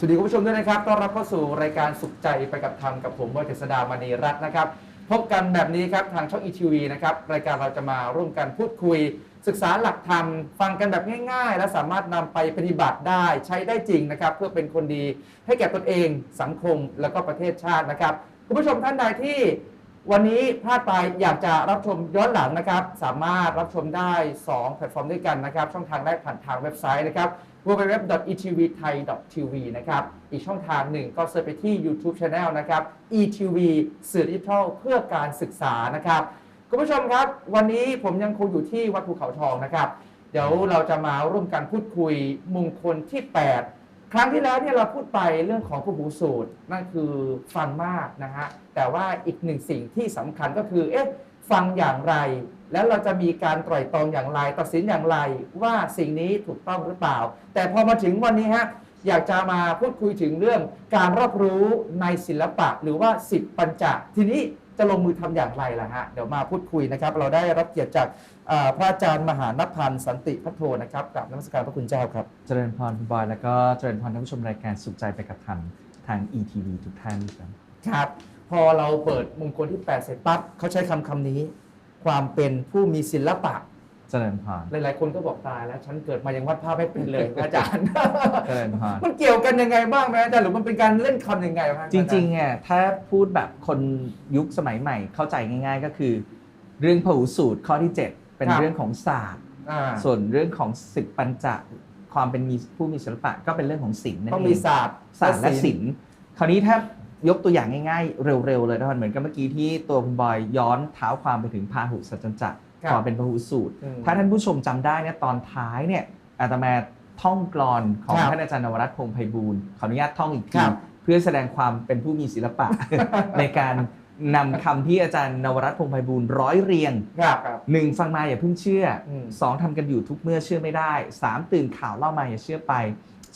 สวัสดีคุณผู้ชมด้วยนะครับ ต้อนรับเข้าสู่รายการสุขใจไปกับธรรมกับผมวเจษดามณีรัตน์นะครับ พบกันแบบนี้ครับทางช่องอีทีวีนะครับ รายการเราจะมาร่วมกันพูดคุย ศึกษาหลักธรรม ฟังกันแบบง่าย ๆ และสามารถนำไปปฏิบัติได้ใช้ได้จริงนะครับ เพื่อเป็นคนดีให้แก่ตนเองสังคมแล้วก็ประเทศชาตินะครับ คุณผู้ชมท่านใดที่วันนี้พลาดไปอยากจะรับชมย้อนหลังนะครับ สามารถรับชมได้ 2 แพลตฟอร์มด้วยกันนะครับ ช่องทางแรกผ่านทางเว็บไซต์นะครับ www.etvthai.tv นะครับ อีกช่องทางหนึ่งก็เสิร์ชไปที่ YouTube Channel นะครับ ETV สื่อดิจิทัลเพื่อการศึกษานะครับ คุณผู้ชมครับ วันนี้ผมยังคงอยู่ที่วัดภูเขาทองนะครับ เดี๋ยวเราจะมาร่วมกันพูดคุยมงคลที่ 8 ครั้งที่แล้วเนี่ยเราพูดไปเรื่องของผู้หูสูตร นั่นคือฟังมากนะฮะ แต่ว่าอีกหนึ่งสิ่งที่สำคัญก็คือ เอ๊ะ ฟังอย่างไร แล้วเราจะมีการไตร่ตรองอย่างไร ตัดสินอย่างไรว่าสิ่งนี้ถูกต้องหรือเปล่า แต่พอมาถึงวันนี้ฮะอยากจะมาพูดคุยถึงเรื่องการรอบรู้ในศิลปะหรือว่าสิบปัญจทีนี้จะลงมือทำอย่างไรล่ะฮะเดี๋ยวมาพูดคุยนะครับ เราได้รับเกียรติจากเอ่อพระอาจารย์มหานพันธ์สันติพัทโทนะครับกับนมัสการพระคุณเจ้าครับ เจริญพรคุณบอยแล้วก็เจริญพรท่านผู้ชมรายการสุขใจไปกับธรรมทาง ETV ทุกท่านครับครับ พอเราเปิดมงคลที่ 8 เสร็จปั๊บเขาใช้คำคำนี้ ความเป็นผู้มีศิลปะเจริญพรหลายๆคนก็บอกตายแล้วฉันเกิดมายังวาดภาพไม่เป็นเลยอาจารย์ เจริญพรมันเกี่ยวกันยังไงบ้างไหมอาจารย์หรือมันเป็นการเล่นคำยังไงบ้างจริงๆอะถ้าพูดแบบคนยุคสมัยใหม่เข้าใจง่าย ๆ ก็คือ เรื่องพหูสูตรข้อที่ 7 เป็นเรื่องของศาสตร์อ่าส่วนเรื่องของสิบปัญจความเป็นมีผู้มีศิลปะก็เป็นเรื่องของศิลป์นั่นต้องเอมีงศาสตร์ศาสตร์และศิลป์คราวนี้ถ้า ยกตัวอย่างง่ายๆ เร็วๆ เลยนะเหมือนกับเมื่อกี้ที่ตัวคุณบอยย้อนเท้าความไปถึงพาหุสัจจจะครับความเป็นพหูสูตรอืมถ้าท่านผู้ชมจำได้เนี่ยตอนท้ายเนี่ยอาตมาท่องกลอนของครับท่านอาจารย์นวรัตน์พงษ์ไพบูลย์ขออนุญาตท่องอีกคทีรับเพื่อแสดงความเป็นผู้มีศิลปะ ในการนำคำที่อาจารย์นวรัตน์พงษ์ไพบูลย์ร้อยเรียงครับครับหนึ่งฟังมาอย่าเพิ่งเชื่ออมสองทำกันอยู่ทุกเมื่อเชื่อไม่ได้สามตื่นข่าวเล่ามาอย่าเชื่อไป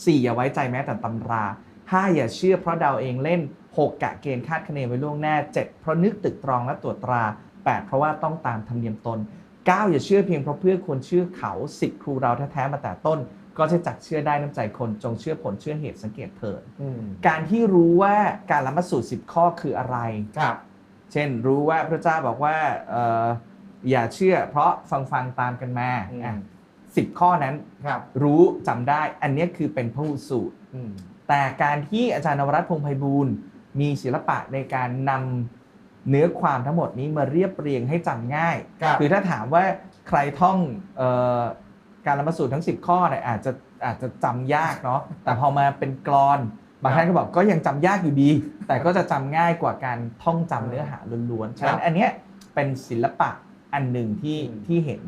สี่อย่าไว้ใจแม้แต่ตำราห้าอย่าเชื่อเพราะเดาเองเล่น หกกะเกณฑ์คาดคะเนไว้ล่วงหน้าเจ็ดเพราะนึกตึกตรองและตรวจตราแปดเพราะว่าต้องตามธรรมเนียมตนเก้าอย่าเชื่อเพียงเพราะเพื่อคนเชื่อเขาสิบครูเราแท้ๆมาแต่ต้น ก็จะจักเชื่อได้น้ำใจคนจงเชื่อผลเชื่อเหตุสังเกตเถิดอืมการที่รู้ว่าการละมัดสูตรสิบข้อคืออะไรครับเช่นรู้ว่าพระเจ้าบอกว่าเอ่ออย่าเชื่อ เพราะฟังฟังๆตามกันมาอืมอะสิบข้อนั้นครับรู้จำได้ อันเนี้ยคือเป็นพหูสูตรอืมแต่การที่อาจารย์นวรัตน์พงษ์ไพบูลย์ มีศิลปะในการนำเนื้อความทั้งหมดนี้มาเรียบเรียงให้จำง่าย ครับคือถ้าถามว่าใครท่องเออการละมัดสูตรทั้ง 10 ข้อเนี่ยอาจจะอาจจะจำยากเนาะแต่พอมาเป็นกรอน บางท่านก็บอกก็ยังจำยากอยู่ดี แต่ก็จะจำง่ายกว่าการท่องจำเนื้อหาล้วนๆ ฉะนั้นอันเนี้ยเป็นศิลปะอันหนึ่งที่อืม ที่เห็น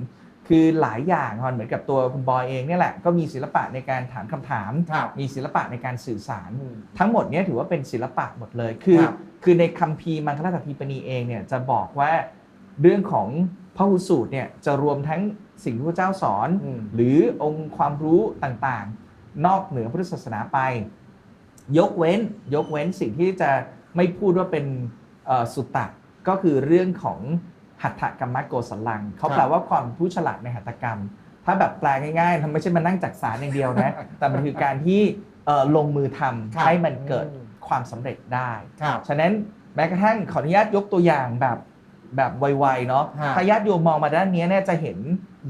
คือหลายอย่างฮอนเหมือนกับตัวคุณบอยเองเนี่ยแหละก็มีศิลปะในการถามคำถามครับมีศิลปะในการสื่อสารอืมทั้งหมดเนี้ยถือว่าเป็นศิลปะหมดเลย คือครับคือในคัมภีร์มังคลาตทีปณีเองเนี่ยจะบอกว่าเรื่องของพระหุสูตรเนี่ยจะรวมทั้งสิ่งที่พระเจ้าสอนอืมหรือองค์ความรู้ต่างๆ นอกเหนือพุทธศาสนาไป ยกเว้นยกเว้นสิ่งที่จะไม่พูดว่าเป็นเอ่อสุตตะก็คือเรื่องของ หัตถกรรมโกสัลลังเขาแปลว่าความผู้ฉลาดในหัตถกรรม ถ้าแบบแปลง่ายๆทำไม่ใช่มานั่งจักสารอย่างเดียวนะ แต่มันคือการที่เอ่อลงมือทำครับให้มันเกิดอืมความสำเร็จได้ครับฉะนั้นแม้กระทั่งขออนุญาตยกตัวอย่างแบบแบบไวๆเนาะฮะถ้าญาติโยมมองมาด้านเนี้ยเนี่ยจะเห็น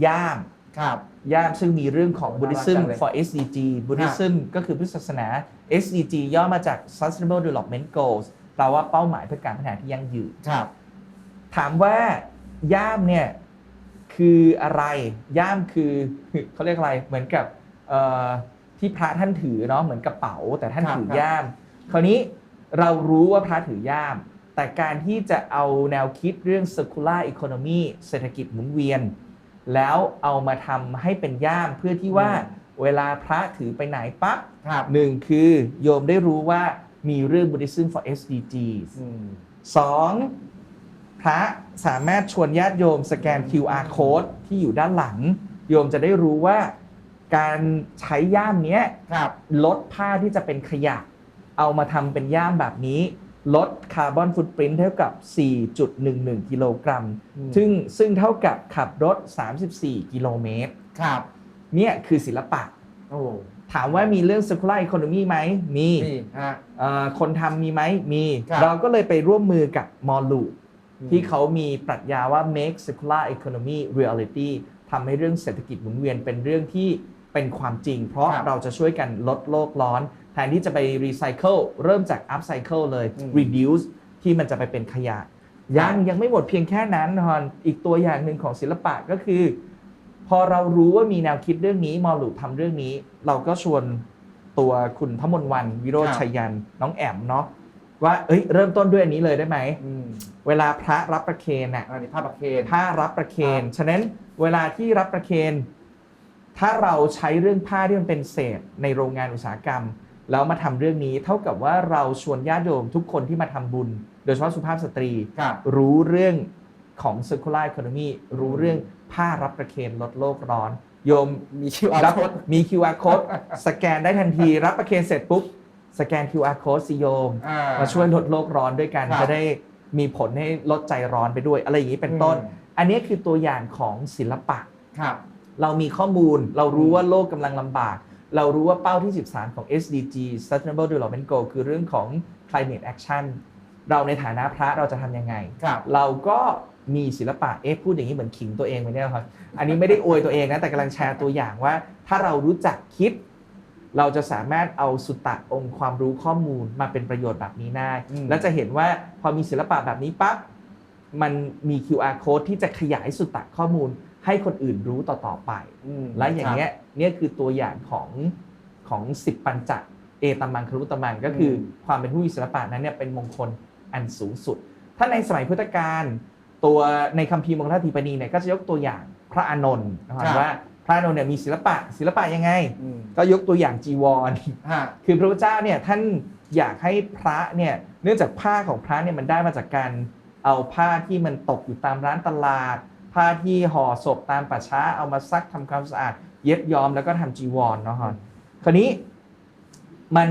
ย่ามครับย่ามซึ่งมีเรื่องของโอ้ Buddhism น่ารักจังเลย for SDG Buddhism ก็คือพุทธศาสนา SDG ย่อมาจาก Sustainable Development Goals แปลว่าเป้าหมายเพื่อการพัฒนาที่ยั่งยืนครับ ถามว่าย่ามเนี่ยคืออะไรย่ามคือเขาเรียกอะไรเหมือนกับเอ่อที่พระท่านถือเนาะเหมือนกระเป๋า แต่ท่านครับถือครับย่าม คราวนี้เรารู้ว่าพระถือย่าม แต่การที่จะเอาแนวคิดเรื่อง circular economy เศรษฐกิจหมุนเวียน แล้วเอามาทำให้เป็นย่ามเพื่อที่ว่าเวลาพระถือไปไหนปั๊บครับหนึ่งคือโยมได้รู้ว่ามีเรื่อง Buddhism for SDGs อืมสอง พระสามารถชวนญาติโยมสแกน QR code ที่อยู่ด้านหลัง โยมจะได้รู้ว่า การใช้ย่ามเนี้ยครับลดผ้าที่จะเป็นขยะ เอามาทำเป็นย่ามแบบนี้ ลดคาร์บอนฟุตปรินท์เท่ากับ 4.11 กิโลกรัมอืมซึ่งซึ่งเท่ากับขับรถ 34 กิโลเมตรครับเนี่ยคือศิลปะโอ้ถามว่ามีเรื่อง circular economy ไหม มีนี่ฮะเอ่อคนทำมีไหม มีครับเราก็เลยไปร่วมมือกับมอลูอืม ที่เขามีปรัชญาว่า make circular economy reality ทำให้เรื่องเศรษฐกิจหมุนเวียนเป็นเรื่องที่เป็นความจริง เพราะครับเราจะช่วยกันลดโลกร้อน แทนที่จะไป recycle เริ่มจาก upcycle เลยอืม reduce ที่มันจะไปเป็นขยะ ยังยังไม่หมดเพียงแค่นั้นนะฮอนอีกตัวอย่างหนึ่งของศิลปะก็คือ พอเรารู้ว่ามีแนวคิดเรื่องนี้มอลูทำเรื่องนี้ เราก็ชวนตัวคุณพมลวันวิโรจครัน์บชัยยันน้องแอมเนาะ ว่า เอ้ย เริ่มต้นด้วยอันนี้เลยได้ไหมอืมเวลาพระรับประเคนน่ะอันนี้ภาพประเคนผ้ารับประเคนครับฉะนั้นเวลาที่รับประเคน ถ้าเราใช้เรื่องผ้าที่มันเป็นเศษในโรงงานอุตสาหกรรม แล้วมาทำเรื่องนี้ เท่ากับว่าเราชวนญาติโยมทุกคนที่มาทำบุญ โดยเฉพาะสุภาพสตรีครับรู้เรื่องของ circular economy รู้เรื่องผ้ารับประเคนลดโลกร้อน โยมมี QR รับ code มี QR code สแกนได้ทันที รับประเคนเสร็จปุ๊บ สแกน QR code สิโยมอ่มาช่วยลดโลกร้อนด้วยกันครับจะได้มีผลให้ลดใจร้อนไปด้วย อะไรอย่างนี้เป็นต้นอืมอันนี้คือตัวอย่างของศิลปะครับเรามีข้อมูลเรารู้อืมว่าโลกกำลังลำบาก เรารู้ว่าเป้าที่ 13 ของ SDG Sustainable Development Goal คือเรื่องของ climate action เราในฐานะพระเราจะทำยังไงครับเราก็มีศิลปะเอ๊ะพูดอย่างนี้เหมือนขิงตัวเองไปเนี่ยครับ อันนี้ไม่ได้อวยตัวเองนะ แต่กำลังแชร์ตัวอย่างว่า ถ้าเรารู้จักคิด เราจะสามารถเอาสุตตะองค์ความรู้ข้อมูลมาเป็นประโยชน์แบบนี้ได้อืมและจะเห็นว่าพอมีศิลปะแบบนี้ปั๊บมันมี QR code ที่จะขยายสุตตะข้อมูลให้คนอื่นรู้ต่อๆไปอืมและอย่างเงี้ยเนี่ยคือตัวอย่างของของสิบปัญจเอตัมมังครุตมังก็คืออความเป็นผู้มีศิลปะนั้นเนี่ยเป็นมงคลอันสูงสุด ถ้าในสมัยพุทธกาลตัวในคัมภีร์มงคลธีปณีเนี่ยก็จะยกตัวอย่างพระอานนท์นะครับว่า พระอานนท์เนี่ยมีศิลปะศิลปะยังไงอืมก็ยกตัวอย่างจีวรฮะคือพระพุทธเจ้าเนี่ยท่านอยากให้พระเนี่ยเนื่องจากผ้าของพระเนี่ยมันได้มาจากการเอาผ้าที่มันตกอยู่ตามร้านตลาด ผ้าที่ห่อศพตามป่าช้าเอามาซักทำความสะอาด เย็บย้อมแล้วก็ทำจีวรเนาะฮะคราวนี้มัน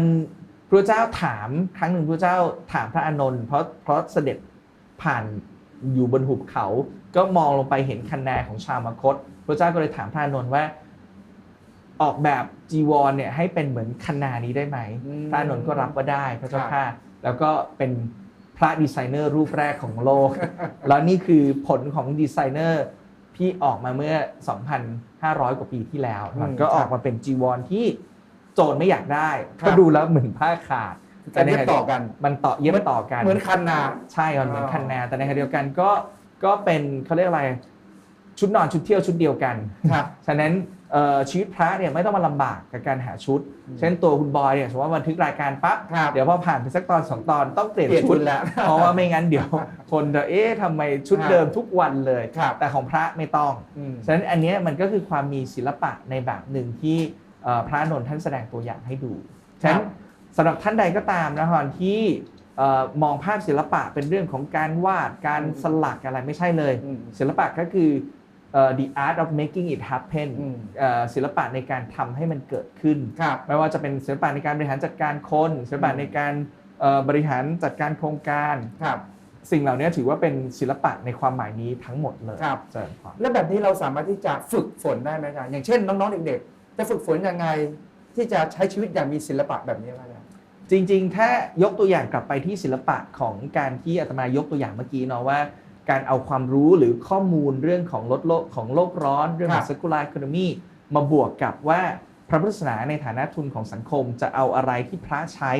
พระเจ้าถามครั้งหนึ่งพระเจ้าถามพระอานนท์เพราะเพราะเสด็จผ่านอยู่บนหุบเขา ก็มองลงไปเห็นคันนาของชาวมคต พระเจ้าก็เลยถามพระอานนท์ว่า ออกแบบจีวรเนี่ยให้เป็นเหมือนคันนานี้ได้ไหมอืมพระอานนท์ก็รับว่าได้พระเจ้าครับค่ะแล้วก็เป็นพระดีไซเนอร์รูปแรกของโลก แล้วนี่คือผลของดีไซเนอร์ที่ออกมาเมื่อ 2,500 กว่าปีที่แล้วอืมก็ออกมาเป็นจีวรที่โจรไม่อยากได้ครับก็ดูแล้วเหมือนผ้าขาดแต่เรียบต่อกัน มันต่อเย็บต่อกัน เหมือนคันนา ใช่มันเหมือนอ๋อคันนา แต่ในขณะเดียวกันก็ก็เป็นเขาเรียกอะไร ชุดนอนชุดเที่ยวชุดเดียวกันครับฉะนั้นเอ่อชีวิตพระเนี่ยไม่ต้องมาลำบากกับการหาชุด เช่นตัวคุณบอยเนี่ยสมมติว่าบันทึกรายการปั๊บครับเดี๋ยวพอผ่านไปสักตอนสองตอนต้องเปลี่ยนเปลี่ยนชุชุดดแล้ว เพราะว่าไม่งั้นเดี๋ยวคนจะเอ๊ะทำไมชุดครับเดิมทุกวันเลยครับแต่ของพระไม่ต้องอืมฉะนั้นอันเนี้ยมันก็คือความมีศิลปะในแบบหนึ่งที่เอ่อพระนนท์ท่านแสดงตัวอย่างให้ดู ฉะนั้นสำหรับท่านใดก็ตามนะฮอนที่เอ่อมองภาพศิลปะเป็นเรื่องของการวาดการอืมสลักอะไรไม่ใช่เลยอืมศิลปะก็คือเอ่อ the art of making it happen อืมเอ่อศิลปะในการทำให้มันเกิดขึ้นครับไม่ว่าจะเป็นศิลปะในการบริหารจัดการคน ศิลปะอืมในการเอ่อบริหารจัดการโครงการครับสิ่งเหล่านี้ถือว่าเป็นศิลปะในความหมายนี้ทั้งหมดเลยครับเจริญพรแล้วแบบนี้เราสามารถที่จะฝึกฝนได้ไหมอาจารย์อย่างเช่น น้องๆเด็กๆจะฝึกฝนยังไงที่จะใช้ชีวิตอย่างมีศิลปะแบบนี้ครับอาจารย์จริง ๆ ถ้ายกตัวอย่างกลับไปที่ศิลปะของการที่อาตมายกตัวอย่างเมื่อกี้เนาะว่า การเอาความรู้หรือข้อมูลเรื่องของลดโลกของโลกร้อน เรื่องขอคงรับ circular economy มาบวกกับว่าพระพุทธศาสนาในฐานะทุนของสังคม จะเอาอะไรที่พระใช้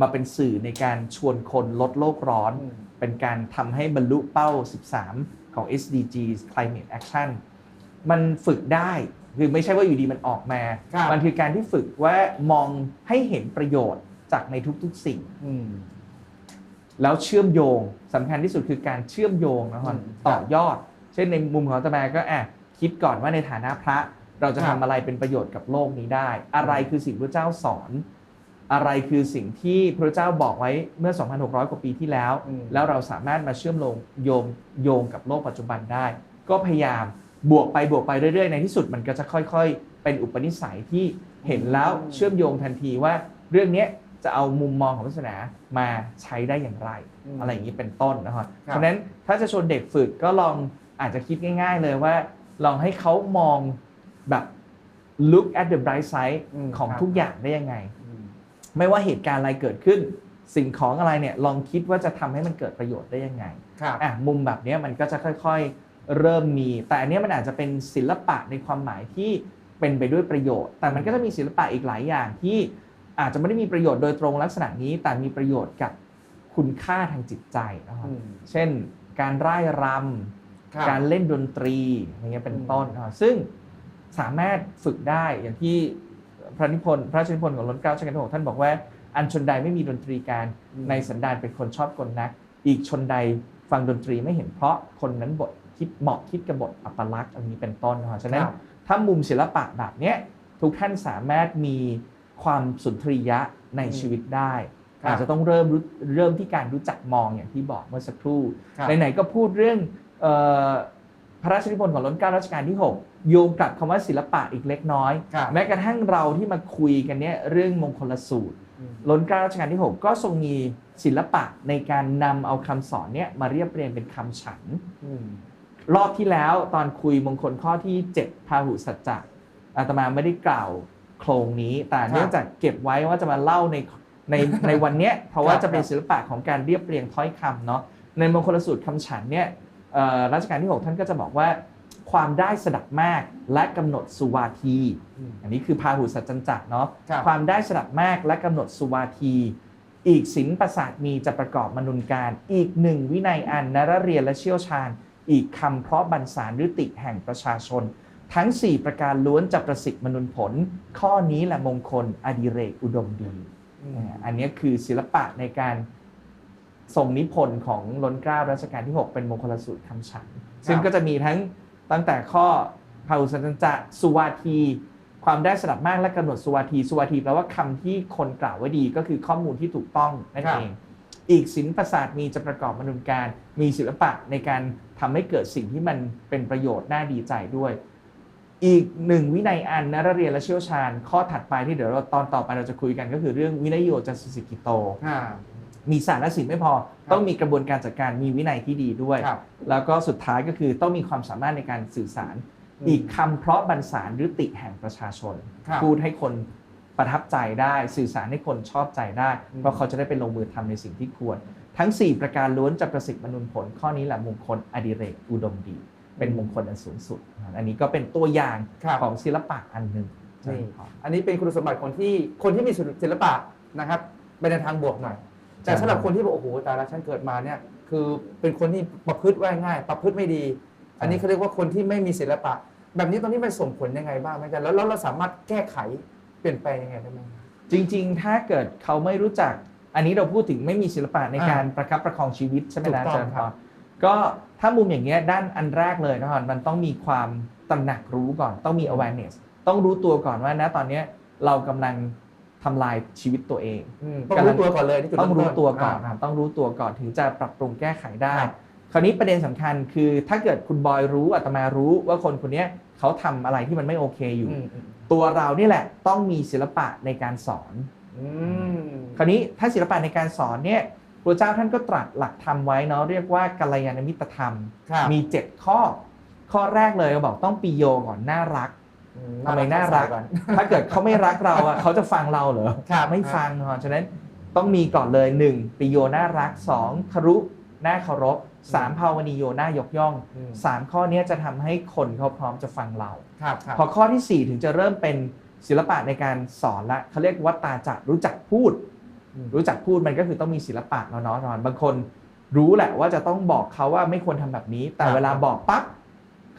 มาเป็นสื่อในการชวนคนลดโลกร้อน เป็นการทำให้บรรลุเป้า 13 ของ SDGs Climate Action มันฝึกได้คือไม่ใช่ว่าอยู่ดีมันออกมาครับมันคือการที่ฝึกว่ามองให้เห็นประโยชน์จากในทุกๆสิ่งอืม แล้วเชื่อมโยงสำคัญที่สุดคือการเชื่อมโยงนะครับอืมต่อยอด เช่นในมุมของอาตมาก็อะคิดก่อนว่าในฐานะพระ เราจะครัทำบอะไรเป็นประโยชน์กับโลกนี้ได้ อะไรคือสิ่งพระเจ้าสอน อะไรคือสิ่งที่พระเจ้าบอกไว้เมื่อ 2,600 กว่าปีที่แล้วอืมแล้วเราสามารถมาเชื่อมโยงโยงโยงกับโลกปัจจุบันได้ ก็พยายามบวกไปบวกไปเรื่อยๆ ในที่สุดมันก็จะค่อย ๆ เป็นอุปนิสัยที่เห็นแล้วเชื่อมโยงทันทีว่าเรื่องเนี้ย จะเอามุมมองของศาสนามาใช้ได้อย่างไรอืมอะไรอย่างนี้เป็นต้นนะครับครับเพราะฉะนั้นถ้าจะชวนเด็กฝึกก็ลองอาจจะคิดง่าย ๆ เลยว่า ลองให้เขามองแบบ look at the bright side อืมของครับทุกอย่างได้ยังไงอืมไม่ว่าเหตุการณ์อะไรเกิดขึ้น สิ่งของอะไรเนี่ยลองคิดว่าจะทำให้มันเกิดประโยชน์ได้ยังไงครับอะมุมแบบเนี้ยมันก็จะค่อยๆเริ่มมี แต่อันเนี้ยมันอาจจะเป็นศิลปะในความหมายที่เป็นไปด้วยประโยชน์ แต่มันก็จะมีศิลปะอีกหลายอย่างที่ อาจจะไม่ได้มีประโยชน์โดยตรงลักษณะนี้ แต่มีประโยชน์กับคุณค่าทางจิตใจนะครับอืมเช่น การร่ายรครับำการเล่นดนตรีอย่างเงี้ยเป็นอืมต้นนะครับซึ่งสามารถฝึกได้อย่างที่พระนิพนธ์พระราชนิพนธ์ของรัชกาลที่หกท่านบอกว่า อันชนใดไม่มีดนตรีการอืมในสันดานเป็นคนชอบกลนัก อีกชนใดฟังดนตรีไม่เห็นเพราะคนนั้นบทคิดเหมาะคิดกับบทอัปลักษณ์อันนี้เป็นต้นนะครับฉะนั้นครับถ้ามุมศิลปะแบบเนี้ยทุกท่านสามารถมี ความสุนทรียะในอืมชีวิตได้ครับอาจจะต้องเริ่มรู้เริ่มที่การรู้จักมองอย่างที่บอกเมื่อสักครู่ครับไหนๆก็พูดเรื่องเอ่อพระราชนิพนธ์ของรัชกาลรัชกาลที่ 6 โยงกลับคำว่าศิลปะอีกเล็กน้อยครับแม้กระทั่งเราที่มาคุยกันเนี่ยเรื่องมงคลสูตรอืมล้นเกล้ารัชกาลที่ 6 ก็ทรงมีศิลปะในการนำเอาคำสอนเนี่ยมาเรียบเรียงเป็นคำฉันอืมรอบที่แล้วตอนคุยมงคลข้อที่ 7พาหุสัจจะอาตมาไม่ได้กล่าว โครงนี้ แต่เนื่องจากเก็บไว้ว่าจะมาเล่าในในในวันเนี้ยเพราะว่าครับจะเป็นศิลปะของการเรียบเรียงถ้อยคำเนาะในมงคลสูตรคำฉันเนี่ยเอ่อรัชกาลที่ 6 ท่านก็จะบอกว่าความได้สดับมากและกำหนดสุวาทีอืมอันนี้คือพาหุสัจจันจักเนาะครับความได้สดับมากและกำหนดสุวาที อีกศิลประสาทมีจะประกอบมนุนการ อีกหนึ่งวินัยอันนรเรียนและเชี่ยวชาญ อีกคำเพราะบรรสารฤติแห่งประชาชน ทั้ง 4 ประการล้วนจะประสิทธิ์มนุนผล ข้อนี้แหละมงคลอดิเรกอุดมดีอืมอ่าอันนี้คือศิลปะในการทรงนิพนธ์ของล้นเกล้ารัชกาลที่ 6 เป็นมงคลสูตรคำฉัน ซึ่งก็จะมีทั้งตั้งแต่ข้อพาหุสัจจจะสุวาที ความได้สดับมากและกำหนดสุวาที สุวาทีแปลว่าคำที่คนกล่าวไว้ดีก็คือข้อมูลที่ถูกต้องนั่นครับเองอีกศิลปศาสตร์มีจะประกอบมนุษยการ มีศิลปะในการทำให้เกิดสิ่งที่มันเป็นประโยชน์น่าดีใจด้วย อีกหนึ่งวินัยอันนะเรียนและเชี่ยวชาญ ข้อถัดไปที่เดี๋ยวเราตอนต่อไปเราจะคุยกันก็คือเรื่องวินัยโยจัสสิกิโตอ่ามีศาสตร์และศิลป์ไม่พอต้องมีกระบวนการจัดการมีวินัยที่ดีด้วยครับแล้วก็สุดท้ายก็คือต้องมีความสามารถในการสื่อสารอืมอีกคำเพราะบรรสารหรือติแห่งประชาชนครับพูดให้คนประทับใจได้สื่อสารให้คนชอบใจได้อืมเพราะเขาจะได้ไปลงมือทำในสิ่งที่ควร ทั้ง 4 ประการล้วนจะประสิทธิ์มนุนผลข้อนี้แหละมงคลอดิเรกอุดมดี เป็นมงคลอันสูงสุด อันนี้ก็เป็นตัวอย่างครับของศิลปะอันหนึ่งนี่อันนี้เป็นคุณสมบัติคนที่คนที่มีศิลปะนะครับไปในทางบวกหน่อยแต่สำหรับคนที่บอกโอ้โหตายแล้วฉันเกิดมาเนี่ยคือเป็นคนที่ประพฤติว่าง่าย ประพฤติไม่ดี อันนี้เขาเรียกว่าคนที่ไม่มีศิลปะ แบบนี้ตรงนี้มันส่งผลยังไงบ้างไหมอาจารย์แล้วแล้วเราสามารถแก้ไขเปลี่ยนแปลงยังไงได้ไหมจริง ๆ ถ้าเกิดเขาไม่รู้จัก อันนี้เราพูดถึงไม่มีศิลปะในอ่าการประคับประคองชีวิตใช่ไหมถูกนะต้องอาจารย์คพรับร ก็ถ้ามุมอย่างเงี้ยด้านอันแรกเลยนะครับมันต้องมีความตระหนักรู้ก่อน ต้องมี awareness ต้องรู้ตัวก่อนว่านะตอนเนี้ยเรากำลังทำลายชีวิตตัวเองอืมต้องรู้ตัวก่อนเลยที่จุดต้องรู้เมนตัวก่อนานะครับต้องรู้ตัวก่อนถึงจะปรับปรุงแก้ไขได้ ครับคราวนี้ประเด็นสำคัญคือถ้าเกิดคุณบอยรู้อาตมารู้ว่าคนคนเนี้ยเขาทำอะไรที่มันไม่โอเคอยู่อืมอืมตัวเรานี่แหละต้องมีศิลปะในการสอนอืมคราวนี้ถ้าศิลปะในการสอนเนี่ย พระเจ้าท่านก็ตรัสหลักธรรมไว้เนาะเรียกว่ากัลยาณมิตรธรรม ครับมี 7 ข้อ ข้อแรกเลยเขาบอกต้องปีโยก่อนน่ารักอืทำไมน่ารักก่อนถ้าเกิดเขาไม่รักเราอะ เขาจะฟังเราเหรอครับ ไม่ฟังเนาะฉะนั้นต้องมีก่อนเลย 1. ปีโยน่ารัก 2. คารุน่าเคารพ 3. ภาวนีโยน่ายกย่องอืม3ข้อเนี้ยจะทำให้คนเขาพร้อมจะฟังเรา ครับครับพอข้อทีสี่4 ถึงจะเริ่มเป็นศิลปะในการสอนละเขาเรียกวัตตาจักรู้จักพูดอืม รู้จักพูดมันก็คือต้องมีศิลปะเนาะเนาะนอนบางคนรู้แหละว่าจะต้องบอกเขาว่าไม่ควรทำแบบนี้ แต่ครับเวลาบอกปั๊บ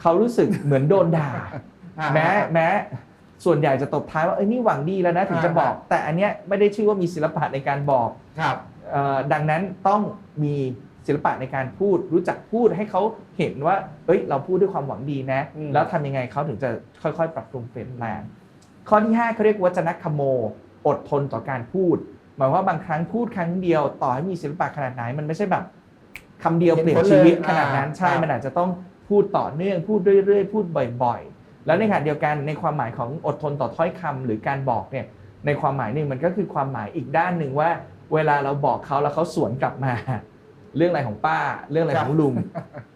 เขารู้สึกเหมือนโดนด่าอ่าแม้แม้ส่วนใหญ่จะตบท้ายว่าเอ้ยนี่หวังดีแล้วนะถึงจะบอก แต่อันเนี้ยไม่ได้ชื่อว่ามีศิลปะในการบอกครับเอ่อดังนั้นต้องมีศิลปะในการพูดรู้จักพูดให้เขาเห็นว่า เอ้ย เราพูดด้วยความหวังดีนะอืมแล้วทำยังไงเขาถึงจะค่อยๆ ปรับปรุงเปลี่ยนแปลงข้อที่ 5เขาเรียกวัจนคโม อดทนต่อการพูดห มายว่าบางครั้งพูดครั้งเดียว ต่อให้มีศิลปะขนาดไหน มันไม่ใช่แบบคำเดียวเปลี่ยนชีวิตขนาดนั้นใช่มันอาจจะต้องพูดต่อเนื่อง พูดเรื่อยๆ พูดบ่อยๆ แล้วในขณะเดียวกันในความหมายของอดทนต่อถ้อยคำหรือการบอกเนี่ยในความหมายหนึ่งมันก็คือความหมายอีกด้านหนึ่งว่า เวลาเราบอกเขาแล้วเขาสวนกลับมา เรื่องอะไรของป้า เรื่องอะไรของลุง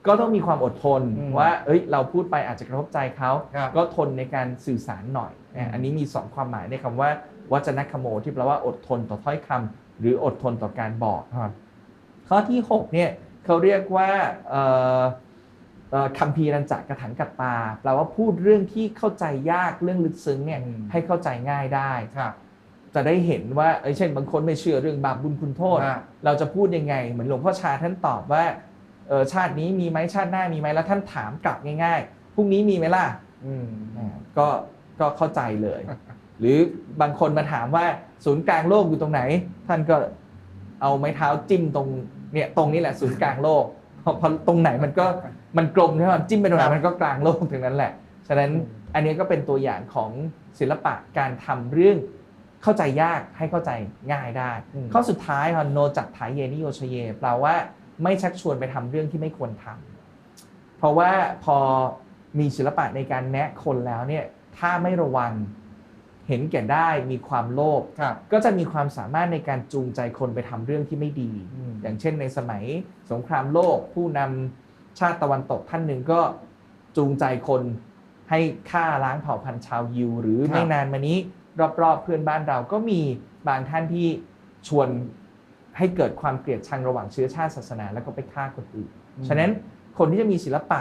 ก็ต้องมีความอดทนอืมว่า เอ้ย เราพูดไปอาจจะกระทบใจเขาครับก็ทนในการสื่อสารหน่อยนะอันนี้มีสองความหมายในคำว่า วัจนคโมที่แปลว่าอดทนต่อถ้อยคำหรืออดทนต่อการบอกครับข้อที่6เนี่ยเขาเรียกว่าเอ่อเอ่อคัมภีรัญจักกระถังกัตตาแปลว่าพูดเรื่องที่เข้าใจยากเรื่องลึกซึ้งเนี่ยอืมให้เข้าใจง่ายได้ครับจะได้เห็นว่าเอ้ยเช่นบางคนไม่เชื่อเรื่องบาปบุญคุณโทษฮะเราจะพูดยังไง เหมือนหลวงพ่อชาท่านตอบว่าเออชาตินี้มีไหมชาติหน้ามีไหมแล้วท่านถามกลับง่าย ๆพรุ่งนี้มีไหมล่ะอืมอ่าก็ก็เข้าใจเลย หรือบางคนมาถามว่าศูนย์กลางโลกอยู่ตรงไหน ท่านก็เอาไม้เท้าจิ้มตรงเนี่ยตรงนี้แหละศูนย์กลางโลกเพราะเพราะตรงไหนมันก็มันกลมใช่ไหมจิ้มไปตรงไหนมันก็กลางโลกถึงนั้นแหละ ฉะนั้นอันนี้ก็เป็นตัวอย่างของศิลปะการทำเรื่องเข้าใจยากให้เข้าใจง่ายได้อืมข้อสุดท้ายค่ะโนจัตถายเยนิโยชเยแปลว่าไม่ชักชวนไปทำเรื่องที่ไม่ควรทำเพราะว่าพอมีศิลปะในการแนะคนแล้วเนี่ยถ้าไม่ระวัง เห็นแก่ได้มีความโลภครับก็จะมีความสามารถในการจูงใจคนไปทำเรื่องที่ไม่ดีอืมอย่างเช่นในสมัยสงครามโลก ผู้นำชาติตะวันตกท่านหนึ่งก็จูงใจคนให้ฆ่าล้างเผ่าพันธุ์ชาวยิว หรือครับไม่นานมานี้รอบๆเพื่อนบ้านเราก็มีบางท่านที่ชวนให้เกิดความเกลียดชังระหว่างเชื้อชาติศาสนา แล้วก็ไปฆ่าคนอื่น ฉะนั้นคนที่จะมีศิลปะ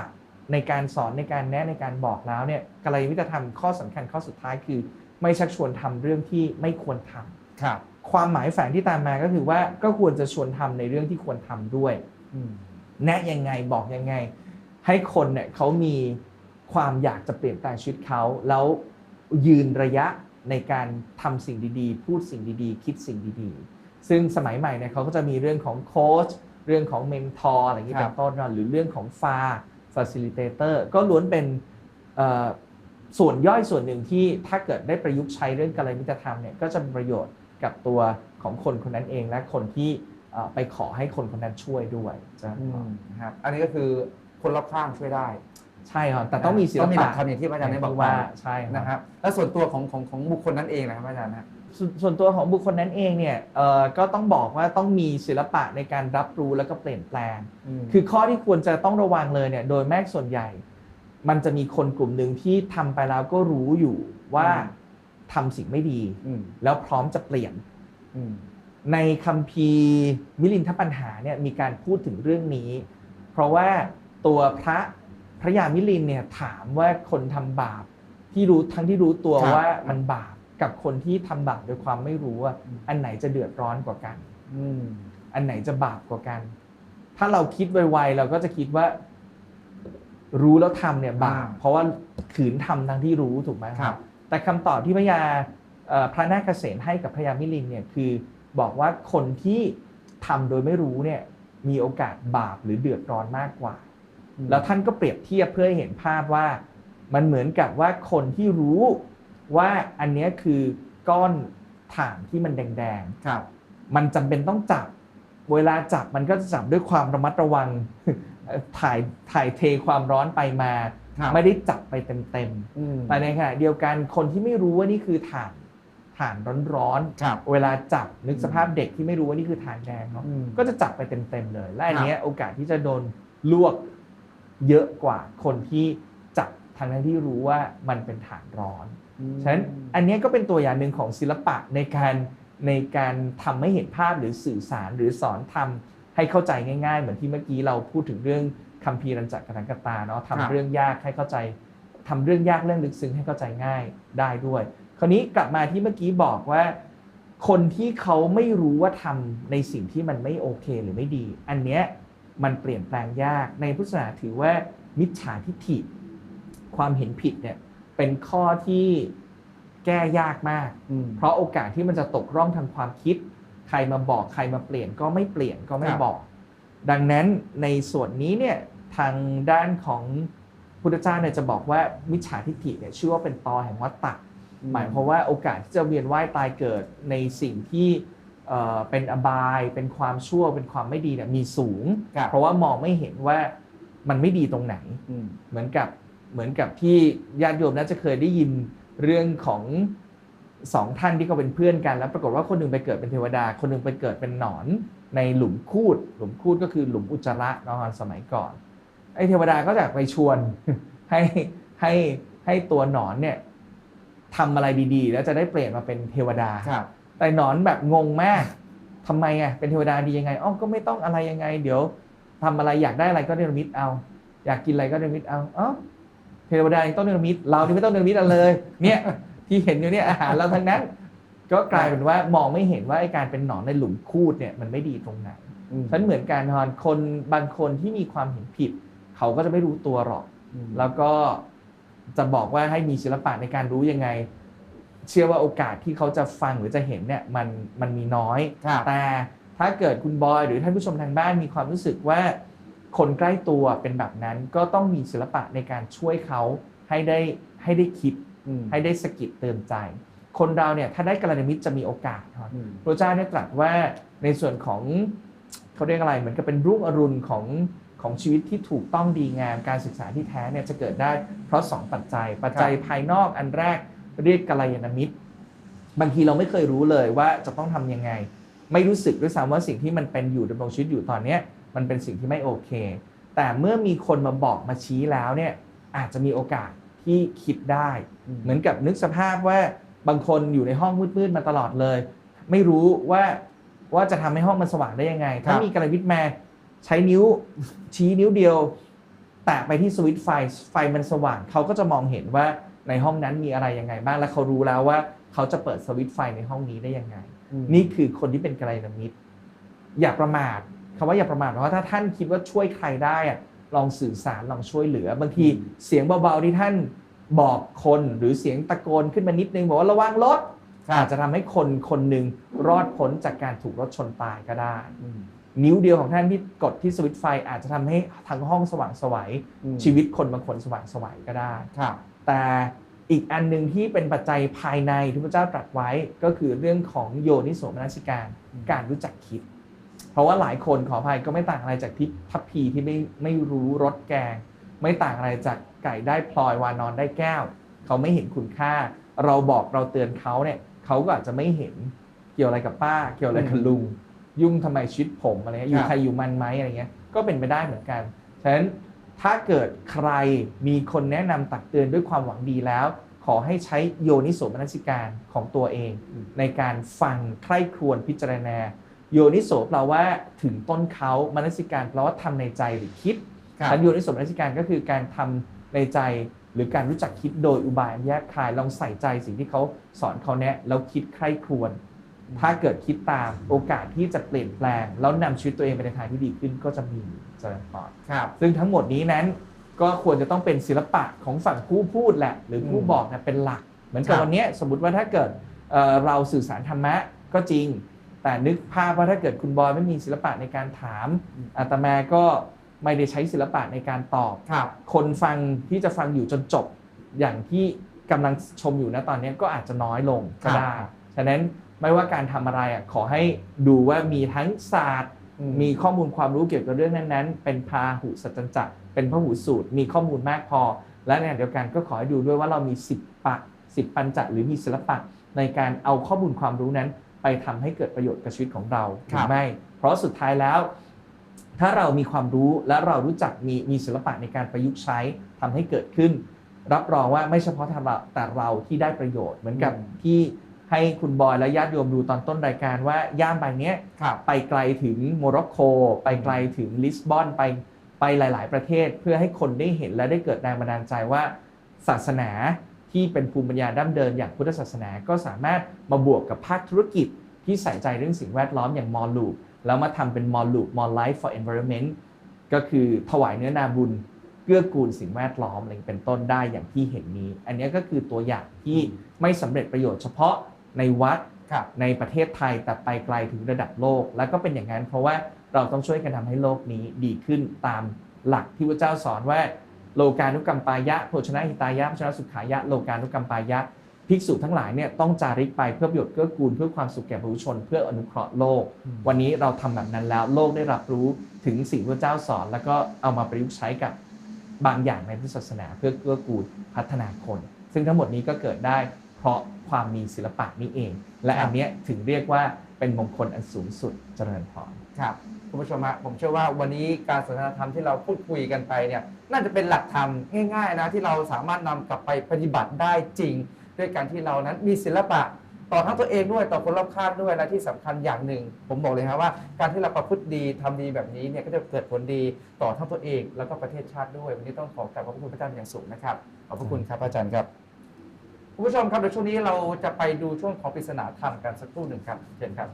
ในการสอนในการแนะในการบอกแล้วเนี่ยกัลยาณมิตรธรรมข้อสำคัญข้อสุดท้ายคือ ไม่ชักชวนทำเรื่องที่ไม่ควรทำครับ ความหมายแฝงที่ตามมาก็คือว่าก็ควรจะชวนทำในเรื่องที่ควรทำด้วยอืมแนะยังไงบอกยังไง ให้คนเนี่ยเขามีความอยากจะเปลี่ยนแปลงชีวิตเขาแล้วยืนระยะในการทำสิ่งดีๆ พูดสิ่งดีๆ คิดสิ่งดีๆ ซึ่งสมัยใหม่เนี่ยเขาก็จะมีเรื่องของโค้ชเรื่องของเมนทอร์อะไรอย่างนี้ครัเป็บนต้นเนอะหรือเรื่องของฟา facilitator ก็ล้วนเป็นเอ่อ ส่วนย่อยส่วนหนึ่งที่ถ้าเกิดได้ประยุกต์ใช้เรื่องการมิตรธรรมเนี่ยก็จะมีประโยชน์กับตัวของคนคนนั้นเองและคนที่เอ่อไปขอให้คนคนนั้นช่วยด้วยจะอืมนะครับอันนี้ก็คือคนรอบข้างช่วยได้ ใช่ครับแต่ต้องมีศิลต้องมีหลัปะกธรรมอย่างที่พระอาจารย์ได้บอกว่ามาใช่ครับนะครับแล้วส่วนตัวของของของบุคคลนั้นเองนะครับพระอาจารย์นะส่วนส่วนตัวของบุคคลนั้นเองเนี่ยเอ่อก็ต้องบอกว่าต้องมีศิลปะในการรับรู้แล้วก็เปลี่ยนแปลง คือข้อที่ควรจะต้องระวังเลยเนี่ยโดยแม่ส่วนใหญ่ มันจะมีคนกลุ่มหนึ่งที่ทำไปแล้วก็รู้อยู่ว่าอืมทำสิ่งไม่ดีอืมแล้วพร้อมจะเปลี่ยนอืมในคัมภีร์มิลินทปัญหาเนี่ยมีการพูดถึงเรื่องนี้ เพราะว่าตัวพระพระยามิลินเนี่ยถามว่าคนทำบาปที่รู้ทั้งที่รู้ตัวครับว่ามันบาปกับคนที่ทำบาปโดยความไม่รู้ว่าอืมอันไหนจะเดือดร้อนกว่ากันอืมอันไหนจะบาปกว่ากัน ถ้าเราคิดไวๆเราก็จะคิดว่า รู้แล้วทำเนี่ยบาปอ่าเพราะว่าขืนทำทั้งที่รู้ถูกไหมครับ แต่คำตอบที่พระยาเอ่อพระนาคเษนให้กับพระยามิลินเนี่ยคือบอกว่าคนที่ทำโดยไม่รู้เนี่ยมีโอกาสบาปหรือเดือดร้อนมากกว่า แล้วท่านก็เปรียบเทียบเพื่อให้เห็นภาพว่ามันเหมือนกับว่าคนที่รู้ว่าอันเนี้ยคือก้อนถ่านที่มันแดงครับๆมันจำเป็นต้องจับ เวลาจับมันก็จะจับด้วยความระมัดระวัง ถ่ายถ่ายเทความร้อนไปมาครับไม่ได้จับไปเต็มอืมๆแต่ในขณะเดียวกันคนที่ไม่รู้ว่านี่คือถ่านถ่านร้อนครับๆเวลาจับนึกสภาพเด็กที่ไม่รู้ว่านี่คือถ่านแดงเนาะอืมก็จะจับไปเต็มๆเลย และอันเนี้ยโอกาสที่จะโดนลวกเยอะกว่าคนที่จับทั้งนั้นที่รู้ว่ามันเป็นฐานร้อน ฉะนั้นอันเนี้ยก็เป็นตัวอย่างหนึ่งของศิลปะในการในการทำให้เห็นภาพหรือสื่อสารหรือสอนทำ ให้เข้าใจง่ายๆ เหมือนที่เมื่อกี้เราพูดถึงเรื่องคัมภีร์รัญจักรกันกตาเนาะครับทำเรื่องยากให้เข้าใจทำเรื่องยากเรื่องลึกซึ้งให้เข้าใจง่ายได้ด้วย คราวนี้กลับมาที่เมื่อกี้บอกว่า คนที่เขาไม่รู้ว่าทำในสิ่งที่มันไม่โอเคหรือไม่ดี อันเนี้ยมันเปลี่ยนแปลงยากในพุทธศาสนาถือว่ามิจฉาทิฐิ ความเห็นผิดเนี่ยเป็นข้อที่แก้ยากมากอืมเพราะโอกาสที่มันจะตกร่องทางความคิดใค รมาบอกใครมาเปลี่ยนก็ไม่เปลี่ยนก็ไม่ครับบอก ดังนั้นในส่วนนี้เนี่ยทางด้านของพุทธเจ้าเนี่ยจะบอกว่ามิจฉาทิฏฐิเนี่ยชื่อว่าเป็นตอแห่งวัฏฏะหมายความว่าโอกาสที่จะเวียนว่ายตายเกิดในสิ่งที่เอ่อเป็นอบาย เป็นความชั่วเป็นความไม่ดีเนี่ยมีสูงครับเพราะว่ามองไม่เห็นว่ามันไม่ดีตรงไหนอืมเหมือนกับเหมือนกับที่ญาติโยมน่าจะเคยได้ยินเรื่องของ สองท่านที่เขาเป็นเพื่อนกัน แล้วปรากฏว่าคนหนึ่งไปเกิดเป็นเทวดา คนหนึ่งไปเกิดเป็นหนอนในหลุมคูด หลุมคูดก็คือหลุมอุจจาระเนาะสมัยก่อนไอ้เทวดาก็จะไปชวนให้ให้ให้ตัวหนอนเนี่ยทำอะไรดีๆ แล้วจะได้เปลี่ยนมาเป็นเทวดาครับแต่หนอนแบบงงมากทำไมอะเป็นเทวดาดียังไงอ้อก็ไม่ต้องอะไรยังไง เดี๋ยวทำอะไรอยากได้อะไรก็เนรมิตเอา อยากกินอะไรก็เนรมิตเอาเอ้าเทวดายังต้องเนรมิตเรานี่ไม่ต้องเนรมิตอะไรเลย เนี่ย ที่เห็นอยู่เนี่ยอาหารเราทั้งนั้น ก็กลายเป็นว่ามองไม่เห็นว่าไอ้การเป็นหนอนในหลุมคูดเนี่ยมันไม่ดีตรงไหนอืมฉันเหมือนการทอนคนบางคนที่มีความเห็นผิด เขาก็จะไม่รู้ตัวหรอกอืมแล้วก็จะบอกว่าให้มีศิลปะในการรู้ยังไง เชื่อว่าโอกาสที่เขาจะฟังหรือจะเห็นเนี่ยมันมันมีน้อยครับแต่ถ้าเกิดคุณบอยหรือท่านผู้ชมทางบ้านมีความรู้สึกว่า คนใกล้ตัวเป็นแบบนั้นก็ต้องมีศิลปะในการช่วยเขาให้ได้ให้ได้คิดอืม ให้ได้สะกิดเตือนใจ คนเราเนี่ยถ้าได้กัลยาณมิตรจะมีโอกาสครับอืมพระเจ้าได้ตรัสว่าในส่วนของเขาเรียกอะไรเหมือนกับเป็นรุ่งอรุณของของชีวิตที่ถูกต้องดีงามการศึกษาที่แท้เนี่ยจะเกิดได้เพราะสองปัจจัย ปัจจัยภายนอกอันแรกเรียกกัลยาณมิตร บางทีเราไม่เคยรู้เลยว่าจะต้องทำยังไง ไม่รู้สึกด้วยซ้ำว่าสิ่งที่มันเป็นอยู่ดำรงชีวิตอยู่ตอนเนี้ยมันเป็นสิ่งที่ไม่โอเค แต่เมื่อมีคนมาบอกมาชี้แล้วเนี่ยอาจจะมีโอกาส ที่คิดได้อืมเหมือนกับนึกสภาพว่าบางคนอยู่ในห้องมืดๆมาตลอดเลย ไม่รู้ว่าว่าจะทำให้ห้องมันสว่างได้ยังไง ถ้ามีกระวิทมาใช้นิ้วชี้นิ้วเดียว แตะไปที่สวิตช์ไฟไฟมันสว่างเขาก็จะมองเห็นว่าในห้องนั้นมีอะไรยังไงบ้างและเขารู้แล้วว่าเขาจะเปิดสวิตช์ไฟในห้องนี้ได้ยังไงอืมนี่คือคนที่เป็นกัลยาณมิตรอย่าประมาทคำว่าอย่าประมาทเพราะว่าถ้าท่านคิดว่าช่วยใครได้อะ ลองสื่อสารลองช่วยเหลือ บางทีเสียงเบาๆที่ท่านบอกคนหรือเสียงตะโกนขึ้นมานิดนึงบอกว่าระวังรถครับอาจจะทำให้คนคนหนึ่งรอดพ้นจากการถูกรถชนตายก็ได้อืมนิ้วเดียวของท่านที่กดที่สวิตช์ไฟ อาจจะทำให้ทั้งห้องสว่างไสวัยอืมชีวิตคนบางคนสว่างไสวัยก็ได้ครับแต่อีกอันหนึ่งที่เป็นปัจจัยภายในที่พระเจ้าตรัสไว้ก็คือเรื่องของโยนิโสมนสิการอืมการรู้จักคิด เพราะว่าหลายคนขออภัยก็ไม่ต่างอะไรจากทิพทัพพีที่ไม่ไม่รู้รสแกง ไม่ต่างอะไรจากไก่ได้พลอยวานอนได้แก้ว เขาไม่เห็นคุณค่า เราบอกเราเตือนเขาเนี่ยเขาก็อาจจะไม่เห็นเกี่ยวอะไรกับป้า เกี่ยวอะไรกับลุงยุ่งทำไมชีวิตผมอะไรเงี้ยอยู่ใครอยู่มันไหมอะไรเงี้ยก็เป็นไปได้เหมือนกันฉะนั้นถ้าเกิดใครมีคนแนะนำตักเตือนด้วยความหวังดีแล้ว ขอให้ใช้โยนิโสมนสิการของตัวเองอืมในการฟังใคร่ครวญพิจารณา โยนิโสแปลว่าถึงต้นเขามนสิการแปลว่าทำในใจหรือคิดครับฉันโยนิโสมนสิการก็คือการทำในใจหรือการรู้จักคิดโดยอุบายอันแยกคายลองใส่ใจสิ่งที่เขาสอนเขาแนะแล้วคิดใคร่ครวญถ้าเกิดคิดตามโอกาสที่จะเปลี่ยนแปลง แล้วนำชีวิตตัวเองไปในทางที่ดีขึ้นก็จะมีเจริญพรครับ ซึ่งทั้งหมดนี้นั้นก็ควรจะต้องเป็นศิลปะของฝั่งผู้พูดแหละ หรือผู้อืมบอกนะเป็นหลัก เหมือนกับครับวันเนี้ยสมมติว่าถ้าเกิดเอ่อเราสื่อสารธรรมะก็จริง แต่นึกภาพว่าถ้าเกิดคุณบอยไม่มีศิลปะในการถามอาตมาก็ไม่ได้ใช้ศิลปะในการตอบครับคนฟังที่จะฟังอยู่จนจบ อย่างที่กำลังชมอยู่นะตอนนี้ก็อาจจะน้อยลงก็ได้ครับฉะนั้นไม่ว่าการทำอะไรอะขอให้ดูว่ามีทั้งศาสตร์อืมมีข้อมูลความรู้เกี่ยวกับเรื่องนั้นๆ เป็นพาหุสัจจจะเป็นพหูสูตร มีข้อมูลมากพอ และในขณะเดียวกันก็ขอให้ดูด้วยว่าเรามีสิบปะสิบปัญจะหรือมีศิลปะในการเอาข้อมูลความรู้นั้น ไปทำให้เกิดประโยชน์กับชีวิตของเราหครืรัอบไม่ เพราะสุดท้ายแล้ว ถ้าเรามีความรู้และเรารู้จักมีมีศิลปะในการประยุกต์ใช้ทำให้เกิดขึ้น รับรองว่าไม่เฉพาะแต่เราแต่เราที่ได้ประโยชน์เหมือนกับอืมที่ให้คุณบอยและญาติโยมดูตอนต้นรายการว่าย่ามใบเนี้ยครับไปไกลถึงโมร็อกโก ไปไกลถึงลิสบอนไปไปหลาย ๆ ประเทศเพื่อให้คนได้เห็นและได้เกิดแรงบันดาลใจว่าศาสนา ที่เป็นภูมิปัญญาดั้งเดิมอย่างพุทธศาสนา ก็สามารถมาบวกกับภาคธุรกิจ ที่ใส่ใจเรื่องสิ่งแวดล้อมอย่างมอลลูแล้วมาทำเป็นมอลลูมอลไลฟ์ for environment ก็คือถวายเนื้อนาบุญเกื้อกูลสิ่งแวดล้อมอะไรเป็นต้นได้อย่างที่เห็นนี้ อันนี้ก็คือตัวอย่างที่ไม่สำเร็จประโยชน์เฉพาะในวัดครับในประเทศไทยแต่ไปไกลถึงระดับโลก แล้วก็เป็นอย่างนั้นเพราะว่าเราต้องช่วยกันทำให้โลกนี้ดีขึ้นตามหลักที่พระเจ้าสอนว่า โลกานุกรรมปายะโภชนะหิตายะโภชนะสุขายะโลกานุกรรมปายะภิกษุทั้งหลายเนี่ยต้องจาริกไปเพื่อประโยชน์เกื้อกูลเพื่อความสุขแก่ผู้ชน เพื่ออนุเคราะห์โลกอืมวันนี้เราทำแบบนั้นแล้วโลกได้รับรู้ถึงสิ่งที่พระเจ้าสอน แล้วก็เอามาประยุกต์ใช้กับบางอย่างในพุทธศาสนา เพื่อเกื้อกูลพัฒนาคน ซึ่งทั้งหมดนี้ก็เกิดได้เพราะความมีศิลปะนี้เอง และอันเนี้ยถึงเรียกว่าเป็นมงคลอันสูงสุดเจริญพรครับ คุณผู้ชมฮะผมเชื่อว่าวันนี้การสนทนาธรรมที่เราพูดคุยกันไปเนี่ยน่าจะเป็นหลักธรรมง่ายๆนะที่เราสามารถนำกลับไปปฏิบัติได้จริง ด้วยการที่เรานั้นมีศิลปะ ต่อทั้งตัวเองด้วยต่อคนรอบข้างด้วยและที่สำคัญอย่างหนึ่ง ผมบอกเลยครับว่า การที่เราประพฤติดีทำดีแบบนี้เนี่ยก็จะเกิดผลดีต่อทั้งตัวเองแล้วก็ประเทศชาติด้วย วันนี้ต้องขอกราบขอบพระคุณพระอาจารย์อย่างสูงนะครับขอบพระคุณครับอาจารย์ครับคุณผู้ชมครับเดี๋ยวช่วงนี้เราจะไปดูช่วงของปริศนาธรรมกันสักครู่หนึ่งครับเชิญครับ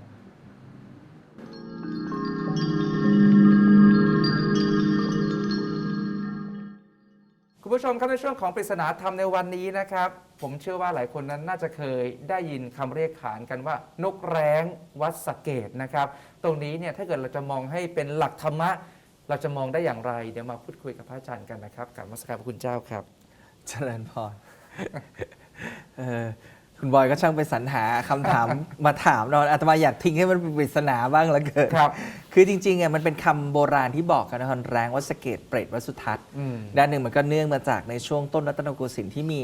คุณผู้ชมครับในช่วงของปริศนาธรรมในวันนี้นะครับ ผมเชื่อว่าหลายคนนั้นน่าจะเคยได้ยินคำเรียกขานกันว่า นกแร้งวัดสะเกตนะครับ ตรงนี้เนี่ยถ้าเกิดเราจะมองให้เป็นหลักธรรมะ เราจะมองได้อย่างไร เดี๋ยวมาพูดคุยกับพระอาจารย์กันนะครับกับมัสการพระคุณเจ้าครับ เจริญพรเออ คุณบอยก็ช่างไปสรรหาคำถาม มาถามเราอาตมาอยากทิ้งให้มันเป็นปริศนาบ้างแล้วเกิดครับ คือจริงๆอะมันเป็นคำโบราณที่บอกกันนะคนแรงว่าสะเกตเปรตวัดสุทัศน์ อืม ด้านหนึ่งมันก็เนื่องมาจากในช่วงต้นรัตนโกสินทร์ที่มี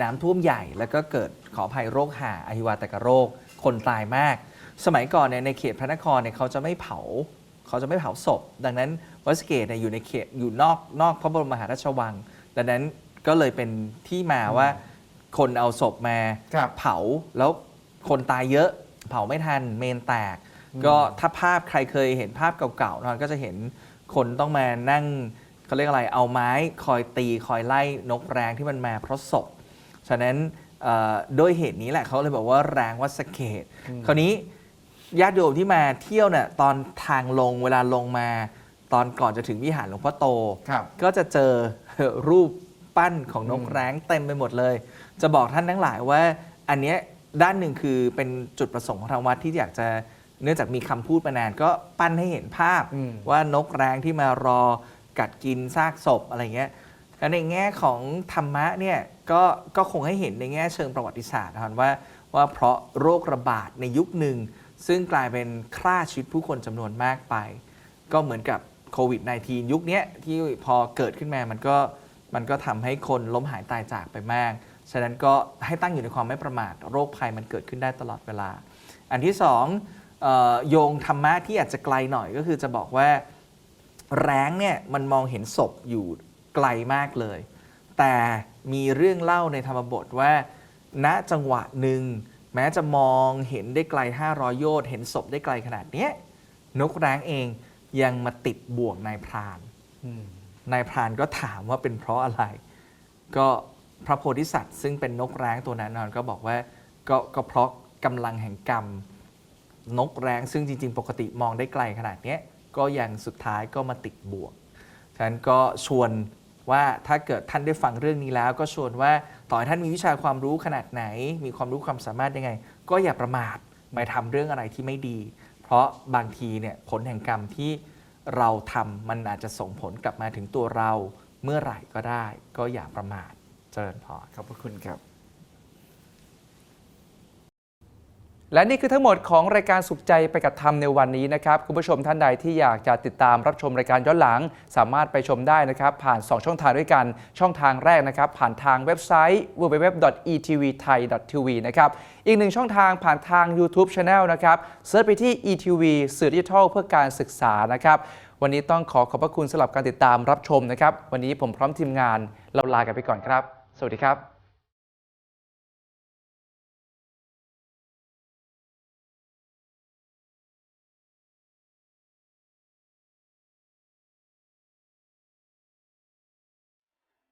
น้ำท่วมใหญ่ แล้วก็เกิดขออภัยโรคหาอหิวาตกโรค คนตายมาก สมัยก่อนเนี่ยในเขตพระนครเนี่ยเขาจะไม่เผา เขาจะไม่เผาศพ ดังนั้นวัดสะเกตเนี่ยอยู่ในเขตอยู่นอกนอกพระบรมมหาราชวัง ดังนั้นก็เลยเป็นที่มาว่า คนเอาศพมาครับเผาแล้วคนตายเยอะ เผาไม่ทันเมนแตกอืมก็ถ้าภาพใครเคยเห็นภาพเก่าๆนะก็จะเห็นคนต้องมานั่งเขาเรียกอะไรเอาไม้คอยตีคอยไล่นกแรงที่มันมาเพราะศพฉะนั้นเอ่อโดยเหตุนี้แหละเขาเลยบอกว่าแรงวัดสะเกตคราวนี้ญาติโยมที่มาเที่ยวเนี่ยตอนทางลงเวลาลงมา ตอนก่อนจะถึงวิหารหลวงพ่อโตครับก็จะเจอรูปปั้นของนกอืมแร้งเต็มไปหมดเลย จะบอกท่านทั้งหลายว่าอันเนี้ยด้านหนึ่งคือเป็นจุดประสงค์ของทางวัดที่อยากจะเนื่องจากมีคำพูดมานานก็ปั้นให้เห็นภาพอืม ว่านกแร้งที่มารอกัดกินซากศพอะไรเงี้ยแล้วในแง่ของธรรมะเนี่ยก็ก็คงให้เห็นในแง่เชิงประวัติศาสตร์นะครับว่าว่าเพราะโรคระบาดในยุคหนึ่ง ซึ่งกลายเป็นฆ่าชีวิตผู้คนจำนวนมากไป ก็เหมือนกับโควิด -19 ยุคเนี้ยที่พอเกิดขึ้นมามันก็มันก็ทำให้คนล้มหายตายจากไปมาก ฉะนั้นก็ให้ตั้งอยู่ในความไม่ประมาทโรคภัยมันเกิดขึ้นได้ตลอดเวลา อันที่สองเออโยงธรรมะที่อาจจะไกลหน่อยก็คือจะบอกว่าแร้งเนี่ยมันมองเห็นศพอยู่ไกลมากเลย แต่มีเรื่องเล่าในธรรมบทว่า ณจังหวะหนึ่งแม้จะมองเห็นได้ไกล 500 โยชน์เห็นศพได้ไกลขนาดเนี้ยนกแร้งเองยังมาติดบ่วงนายพรานอืมนายพรานก็ถามว่าเป็นเพราะอะไร ก็ พระโพธิสัตว์ ซึ่งเป็นนกแร้งตัวนั้นนอนก็บอกว่าก็ก็เพราะกำลังแห่งกรรม นกแร้งซึ่งจริง ๆ ปกติมองได้ไกลขนาดนี้ก็ยังสุดท้ายก็มาติดบ่วงฉะนั้นก็ชวนว่าถ้าเกิดท่านได้ฟังเรื่องนี้แล้ว ก็ชวนว่าต่อให้ท่านมีวิชาความรู้ขนาดไหน มีความรู้ความสามารถยังไง ก็อย่าประมาทไปทำเรื่องอะไรที่ไม่ดี เพราะบางทีเนี่ยผลแห่งกรรมที่เราทำมันอาจจะส่งผลกลับมาถึงตัวเราเมื่อไหร่ก็ได้ ก็อย่าประมาท เจริญพรขอบพระคุณครับ และนี่คือทั้งหมดของรายการสุขใจไปกับธรรมในวันนี้นะครับ คุณผู้ชมท่านใดที่อยากจะติดตามรับชมรายการย้อนหลัง สามารถไปชมได้นะครับ ผ่าน 2 ช่องทางด้วยกัน ช่องทางแรกนะครับ ผ่านทางเว็บไซต์ www.etvthai.tv นะครับ อีกหนึ่งช่องทางผ่านทาง YouTube Channel นะครับเซิร์ชไปที่ ETV สื่อดิจิทัลเพื่อการศึกษานะครับ วันนี้ต้องขอขอบพระคุณสำหรับการติดตามรับชมนะครับ วันนี้ผมพร้อมทีมงานเราลากันไปก่อนครับ สวัสดีครับ